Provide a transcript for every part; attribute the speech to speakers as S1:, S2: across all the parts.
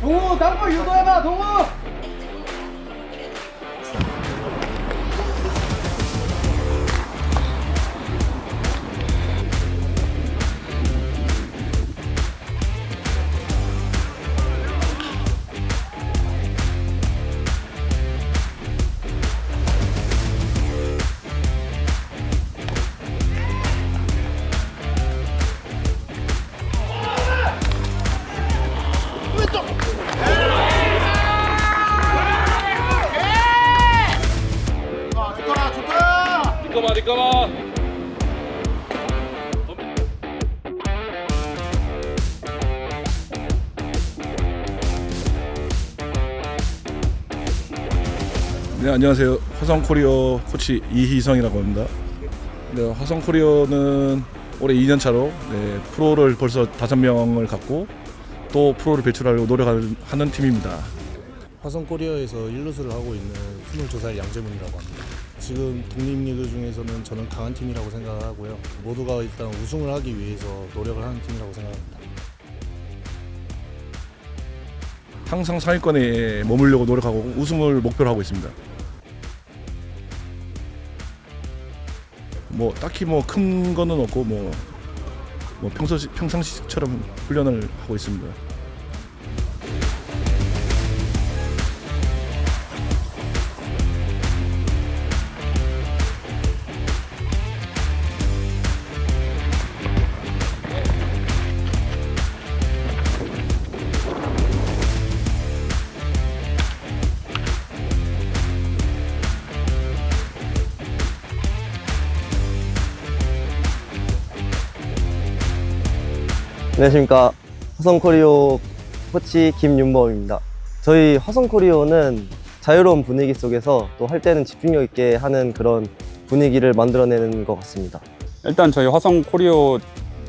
S1: 동우 땅볼 유도해봐 동우
S2: 니꺼봐 네 안녕하세요 화성 코리어 코치 이희성이라고 합니다. 네, 화성 코리어는 올해 2년 차로 네, 프로를 벌써 다섯 명을 갖고 또 프로를 배출하려고 노력하는 팀입니다.
S3: 화성코리아에서 1루수를 하고 있는 22살 양재문이라고 합니다. 지금 독립리그 중에서는 저는 강한 팀이라고 생각하고요. 모두가 일단 우승을 하기 위해서 노력을 하는 팀이라고 생각합니다.
S2: 항상 상위권에 머물려고 노력하고 우승을 목표로 하고 있습니다. 뭐 딱히 뭐 큰 거는 없고 뭐, 뭐 평소 평상시처럼 훈련을 하고 있습니다.
S4: 안녕하십니까 화성코리오 코치 김윤범입니다. 저희 화성코리오는 자유로운 분위기 속에서 또 할 때는 집중력 있게 하는 그런 분위기를 만들어내는 것 같습니다.
S5: 일단 저희 화성 코리오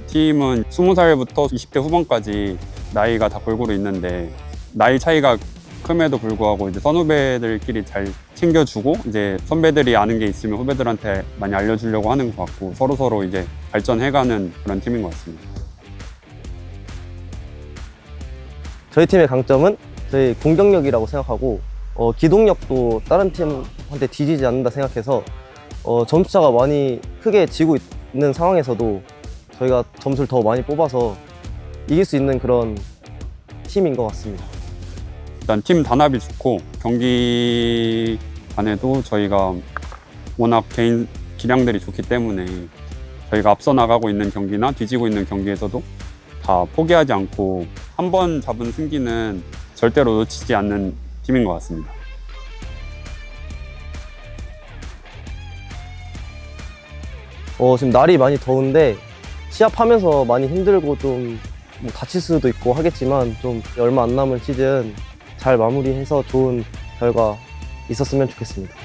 S5: 팀은 20살부터 20대 후반까지 나이가 다 골고루 있는데 나이 차이가 큼에도 불구하고 이제 선후배들끼리 잘 챙겨주고 이제 선배들이 아는 게 있으면 후배들한테 많이 알려주려고 하는 것 같고 서로 서로 이제 발전해가는 그런 팀인 것 같습니다.
S4: 저희 팀의 강점은 저희 공격력이라고 생각하고 어, 기동력도 다른 팀한테 뒤지지 않는다 생각해서 어, 점수차가 많이 크게 지고 있는 상황에서도 저희가 점수를 더 많이 뽑아서 이길 수 있는 그런 팀인 것 같습니다.
S5: 일단 팀 단합이 좋고 경기 안에도 저희가 워낙 개인 기량들이 좋기 때문에 저희가 앞서 나가고 있는 경기나 뒤지고 있는 경기에서도 다 포기하지 않고 한 번 잡은 승기는 절대로 놓치지 않는 팀인 것 같습니다.
S4: 어, 지금 날이 많이 더운데 시합하면서 많이 힘들고 좀뭐 다칠 수도 있고 하겠지만 좀 얼마 안 남은 시즌 잘 마무리해서 좋은 결과 있었으면 좋겠습니다.